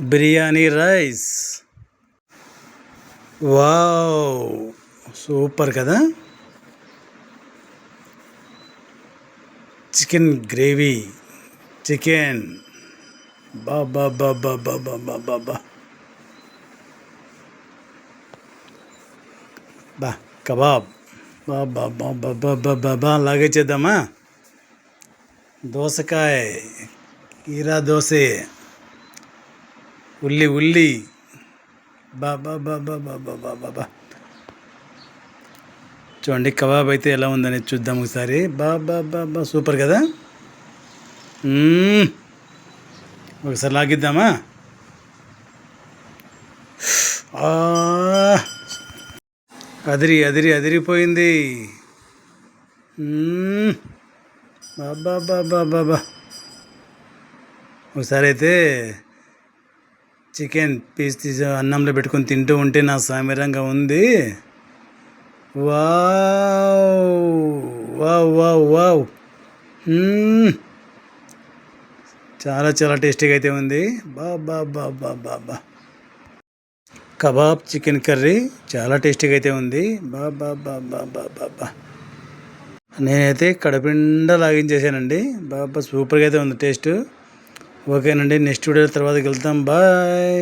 biryani rice wow super కదా chicken gravy chicken బాబా బాబా బాబా బాబా బా బా కబాబ్ బాబా బాబా బాబా బాబా అలాగే చేద్దామా దోసకాయ కీరా దోశ ఉల్లి ఉల్లి బాబా బాబా బాబా బాబా చూడండి కబాబ్ అయితే ఎలా ఉందని చూద్దాం ఒకసారి బాబా బాబా సూపర్ కదా ఒకసారి లాగిద్దామా ఆ, అదిరి అదిరి అదిరిపోయింది బాబా బాబా బాబా ఒకసారి అయితే చికెన్ పీస్ తీసి అన్నంలో పెట్టుకొని తింటూ ఉంటే నా సామిరంగా ఉంది వావ్ వావ్ వావ్ వావ్ చాలా చాలా టేస్టీగా అయితే ఉంది బా బా బా బా బా బా కబాబ్ చికెన్ కర్రీ చాలా టేస్టీగా అయితే ఉంది బా బా బా బా బా బా బా నేనైతే కడపిండా లాగించేసానండి బాబా సూపర్గా అయితే ఉంది టేస్ట్ ఓకేనండి నెక్స్ట్ వీడియో తర్వాత వెళ్తాం బాయ్